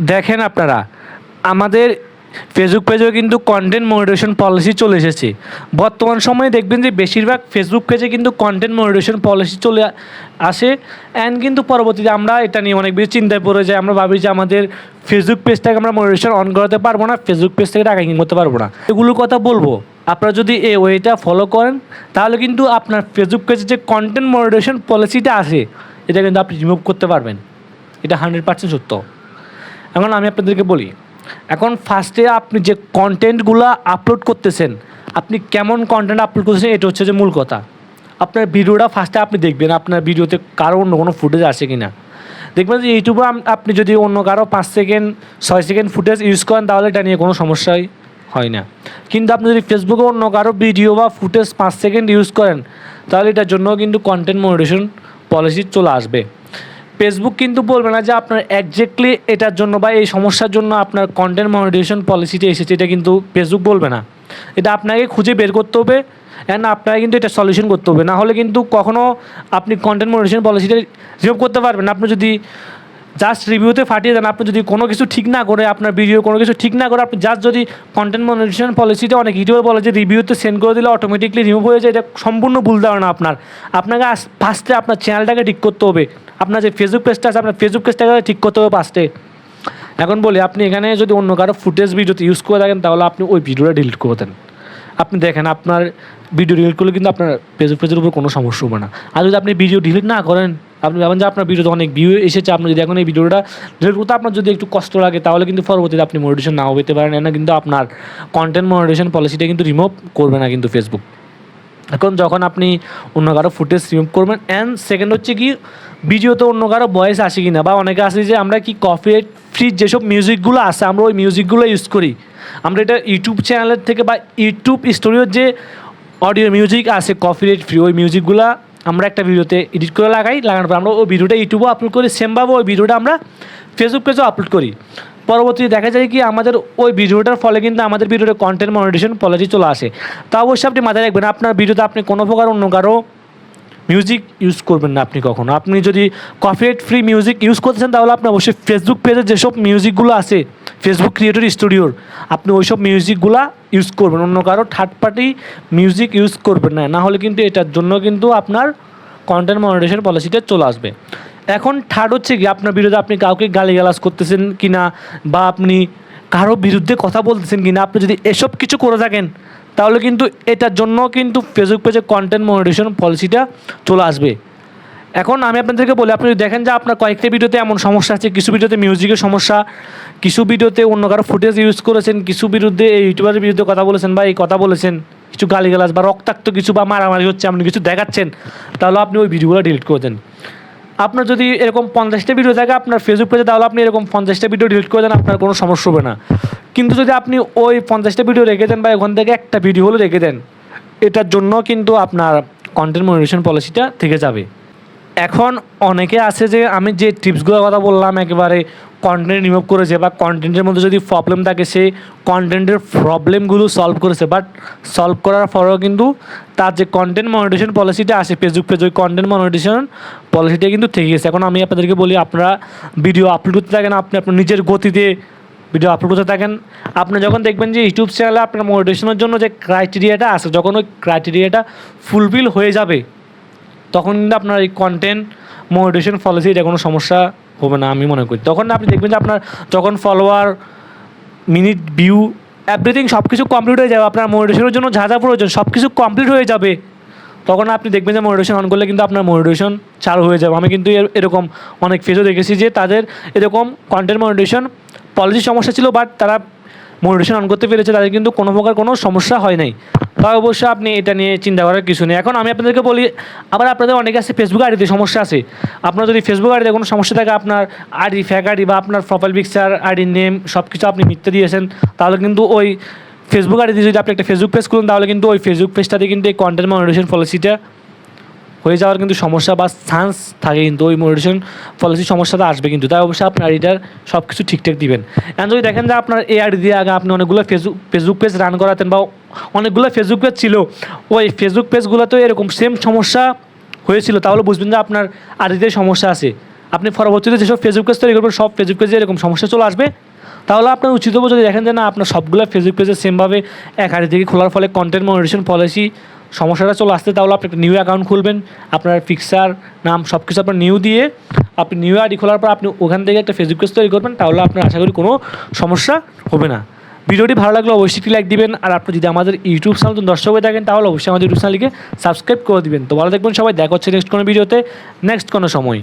দেখেন আপনারা, আমাদের ফেসবুক পেজেও কিন্তু কন্টেন্ট মনিটেশন পলিসি চলে এসেছে। বর্তমান সময়ে দেখবেন যে বেশিরভাগ ফেসবুক পেজে কিন্তু কন্টেন্ট মনিটেশন পলিসি চলে আসে অ্যান্ড কিন্তু পরবর্তীতে আমরা এটা নিয়ে অনেক বেশি চিন্তায় পড়ে যাই। আমরা ভাবি যে আমাদের ফেসবুক পেজটাকে আমরা মনিটেশন অন করাতে পারব না ফেসবুক পেজ থেকে টাকা ইনকাম করতে পারব না। এগুলোর কথা বলব, আপনারা যদি এই ওয়েটা ফলো করেন, তাহলে কিন্তু আপনার ফেসবুক পেজে যে কন্টেন্ট মনিটেশন পলিসিটা আছে, এটা কিন্তু আপনি রিমুভ করতে পারবেন। এটা হান্ড্রেড পার্সেন্ট সত্য। এখন আমি আপনাদেরকে বলি, এখন ফার্স্টে আপনি যে কন্টেন্টগুলো আপলোড করতেছেন, আপনি কেমন কন্টেন্ট আপলোড করতেছেন, এটা হচ্ছে যে মূল কথা। আপনার ভিডিওটা ফার্স্টে আপনি দেখবেন, আপনার ভিডিওতে কারও অন্য কোনো ফুটেজ আছে কি না দেখবেন যে ইউটিউবে আপনি যদি অন্য কারও পাঁচ সেকেন্ড ছয় সেকেন্ড ফুটেজ ইউজ করেন, তাহলে এটা নিয়ে কোনো সমস্যাই হয় না। কিন্তু আপনি যদি ফেসবুকে অন্য কারও ভিডিও বা ফুটেজ পাঁচ সেকেন্ড ইউজ করেন, তাহলে এটার জন্য কিন্তু কন্টেন্ট মনিটেশন পলিসি চলে আসবে। ফেসবুক কিন্তু বলবে না যে আপনার একজ্যাক্টলি এটার জন্য বা এই সমস্যার জন্য আপনার কন্টেন্ট মনিটেশন পলিসিটি এসেছে, এটা কিন্তু ফেসবুক বলবে না এটা আপনাকে খুঁজে বের করতে হবে অ্যান্ড আপনাকে কিন্তু এটা সলিউশন করতে হবে না হলে কিন্তু কখনও আপনি কন্টেন্ট মনিটেশন পলিসিটা রিমুভ করতে পারবেন। আপনি যদি জাস্ট রিভিউতে ফাটিয়ে দেন। আপনি যদি কোনো কিছু ঠিক না করে, আপনার ভিডিও কোনো কিছু ঠিক না করে, আপনি জাস্ট যদি কন্টেন্ট মনিটেশন পলিসিতে অনেক ইউটিউবে বলে যে রিভিউতে সেন্ড করে দিলে অটোমেটিকলি রিমুভ হয়ে যায়, এটা সম্পূর্ণ ভুল ধারণা আপনার। আপনাকে ফার্স্টে আপনার চ্যানেলটাকে ঠিক করতে হবে। আপনার যে ফেসবুক পেজটা আছে, আপনার ফেসবুক পেজটাকে ঠিক করতে হবে ফার্স্টে এখন বলি, আপনি এখানে যদি অন্য কারও ফুটেজ ভিডিওতে ইউজ করে থাকেন, তাহলে আপনি ওই ভিডিওটা ডিলিট করে দেন। আপনি দেখেন, আপনার ভিডিও ডিলিট করলে কিন্তু আপনার ফেসবুক পেজের উপর কোনো সমস্যা হবে না। আর যদি আপনি ভিডিও ডিলিট না করেন আপনি ভাবেন যে আপনার ভিডিওতে অনেক ভিউ এসেছে, আপনি যদি এখন এই ভিডিওটা ডিলিট করতে আপনার যদি একটু কষ্ট লাগে, তাহলে কিন্তু পরবর্তীতে আপনি মনিটেশন নাও পেতে পারেন। না কিন্তু আপনার কন্টেন্ট মনিটেশন পলিসিটা কিন্তু রিমুভ করবে না কিন্তু ফেসবুক এখন যখন আপনি অন্য কারও ফুটেজ রিমুভ করবেন অ্যান্ড সেকেন্ড হচ্ছে কি ভিডিওতে অন্য কারও ভয়েস আসে কি না বা অনেকে আসে যে আমরা কি কপিরাইট ফ্রি যেসব মিউজিকগুলো আছে, আমরা ওই মিউজিকগুলো ইউজ করি। আমরা এটা ইউটিউব চ্যানেলের থেকে বা ইউটিউব স্টুডিওর যে অডিও মিউজিক আছে কপিরাইট ফ্রি ওই মিউজিকগুলো আমরা একটা ভিডিওতে এডিট করে লাগাই, লাগানোর পর আমরা ওই ভিডিওটা ইউটিউবে আপলোড করি সেমভাবে ওই ভিডিওটা আমরা ফেসবুক পেজেও আপলোড করি। পরবর্তীতে দেখা যায় কি, আমাদের ওই ভিডিওটার ফলে কিন্তু আমাদের ভিডিওতে কন্টেন্ট মনিটেশন পলিসি চলে আসে। তা অবশ্যই আপনি মাথায় রাখবেন, আপনার ভিডিওতে আপনি কোনো প্রকার অন্য কারও মিউজিক ইউজ করবেন না আপনি কখনো। আপনি যদি কপিরাইট ফ্রি মিউজিক ইউজ করতেছেন তাহলে আপনি অবশ্যই ফেসবুক পেজে যেসব মিউজিকগুলো আছে ফেসবুক ক্রিয়েটর স্টুডিওর আপনি ওইসব মিউজিকগুলা ইউজ করবেন। অন্য কারও থার্ড পার্টি মিউজিক ইউজ করবেন না। না হলে কিন্তু এটার জন্য কিন্তু আপনার কন্টেন্ট মনিটেশন পলিসিটা চলে আসবে। এখন থার্ড হচ্ছে কি, আপনার বিরুদ্ধে আপনি কাউকে গালিগালাজ করতেছেন কি না বা আপনি কারও বিরুদ্ধে কথা বলতেছেন কি না আপনি যদি এসব কিছু করে থাকেন, তাহলে কিন্তু এটার জন্য কিন্তু ফেসবুক পেজে কন্টেন্ট মনিটেশন পলিসিটা চলে আসবে। এখন আমি আপনাদেরকে বলি, আপনি দেখেন যে আপনার কয়েকটা ভিডিওতে এমন সমস্যা আছে, কিছু ভিডিওতে মিউজিকের সমস্যা, কিছু ভিডিওতে অন্য কারও ফুটেজ ইউজ করেছেন, কিছু বিরুদ্ধে এই ইউটিউবারের বিরুদ্ধে কথা বলেছেন বা এই কথা বলেছেন, কিছু গালিগালাজ বা রক্তাক্ত কিছু বা মারামারি হচ্ছে আপনি কিছু দেখাচ্ছেন, তাহলে আপনি ওই ভিডিওগুলো ডিলিট করে দেন। আপনার যদি এরকম পঞ্চাশটা ভিডিও থাকে আপনার ফেসবুক পেজে তাহলে আপনি এরকম পঞ্চাশটা ভিডিও ডিলিট করে দেন, আপনার কোনো সমস্যা হবে না। কিন্তু যদি আপনি ওই পঞ্চাশটা ভিডিও রেখে দেন বা ওখান থেকে একটা ভিডিও হলে রেখে দেন, এটার জন্য কিন্তু আপনার কন্টেন্ট মনিটেশন পলিসিটা থেকে যাবে। এখন অনেকে আছে যে, আমি যে টিপসগুলোর কথা বললাম, একেবারে কন্টেন্ট রিমুভ করেছে বা কন্টেন্টের মধ্যে যদি প্রবলেম থাকে সে কন্টেন্টের প্রবলেমগুলো সলভ করেছে। বাট সলভ করার পরেও কিন্তু তার যে কন্টেন্ট মনিটেশন পলিসিটা আসে ফেসবুক পেজ ওই কন্টেন্ট মনিটেশন পলিসিটা কিন্তু থেকে গেছে। এখন আমি আপনাদেরকে বলি, আপনারা ভিডিও আপলোড করতে থাকেন, আপনি আপনার নিজের গতিতে ভিডিও আপলোড করতে থাকেন। আপনি যখন দেখবেন যে ইউটিউব চ্যানেলে আপনার মোটিভেশনের জন্য যে ক্রাইটেরিয়াটা আছে, যখন ওই ক্রাইটেরিয়াটা ফুলফিল হয়ে যাবে তখন কিন্তু আপনার এই কন্টেন্ট মোটিভেশন পলিসি এটা কোনো সমস্যা হবে না, আমি মনে করি। তখন আপনি দেখবেন যে আপনার যখন ফলোয়ার মিনিট ভিউ এভরিথিং সব কিছু কমপ্লিট হয়ে যাবে। আপনার মোটিভেশনের জন্য যা যা প্রয়োজন সব কিছু কমপ্লিট হয়ে যাবে। তখন আপনি দেখবেন যে মোটিভেশন অন করলে কিন্তু আপনার মোটিভেশন চালু হয়ে যাবে। আমি কিন্তু এর- এরকম অনেক ফেজও দেখেছি যে তাদের এরকম কন্টেন্ট মোটিভেশন পলিসি সমস্যা ছিল বাট তারা মোটিভেশন অন করতে পেরেছে, তাদের কিন্তু কোনো প্রকার কোনো সমস্যা হয় নাই। তাই অবশ্যই আপনি এটা নিয়ে চিন্তা করার কিছু নেই। এখন আমি আপনাদেরকে বলি, আবার আপনাদের অনেকে আছে ফেসবুক আইডিতে সমস্যা আছে। আপনার যদি ফেসবুক আইডিতে কোনো সমস্যা থাকে, আপনার আইডি ফ্যাক আইডি বা আপনার প্রোফাইল পিকচার আইডি নেম সব কিছু আপনি মিথ্যে দিয়েছেন, তাহলে কিন্তু ওই ফেসবুক আইডিতে যদি আপনি একটা ফেসবুক পেজ খুলুন, তাহলে কিন্তু ওই ফেসবুক পেজটাতে কিন্তু এই কন্টেন্ট মনিটেশন পলিসিটা হয়ে যাওয়ার কিন্তু সমস্যা বা চান্স থাকে কিন্তু ওই মোটিভেশন পলিসি সমস্যাটা আসবে কিন্তু। তাই অবশ্যই আপনার আইডিটার সব কিছু ঠিকঠাক দিবেন। এখন যদি দেখেন যে আপনার আইডি দিয়ে আগে আপনি অনেকগুলো ফেসবুক ফেসবুক পেজ রান করাতেন বা অনেকগুলো ফেসবুক পেজ ছিল, ওই ফেসবুক পেজগুলোতে এরকম সেম সমস্যা হয়েছিল, তাহলে বুঝবেন যে আপনার আইডিতে সমস্যা আছে। আপনি পরবর্তীতে যেসব ফেসবুক পেজ তৈরি করবেন, সব ফেসবুক পেজে এরকম সমস্যা চলে আসবে। তাহলে আপনার উচিত হবে যদি দেখেন যে না, আপনার সবগুলো ফেসবুক পেজে সেমভাবে এক আড়ি থেকে খোলার ফলে কন্টেন্ট মনিটেশন পলিসি সমস্যাটা চলে আসতে তাহলে আপনি একটা নিউ অ্যাকাউন্ট খুলবেন। আপনার ফিক্সার নাম সব কিছু আপনার নিউ দিয়ে আপনি নিউ আইডি খোলার পর আপনি ওখান থেকে একটা ফেসবুক পেজ তৈরি করবেন, তাহলে আপনার আশা করি কোনো সমস্যা হবে না। ভিডিওটি ভালো লাগলে অবশ্যই একটি লাইক দিবেন, আর আপনি যদি আমাদের ইউটিউব চ্যানেল দর্শক হয়ে থাকেন, তাহলে অবশ্যই আমাদের ইউটিউব চ্যানেলকে সাবস্ক্রাইব করে দিবেন। তো ভালো দেখবেন সবাই, দেখা হচ্ছে নেক্সট কোনো ভিডিওতে নেক্সট কোনো সময়।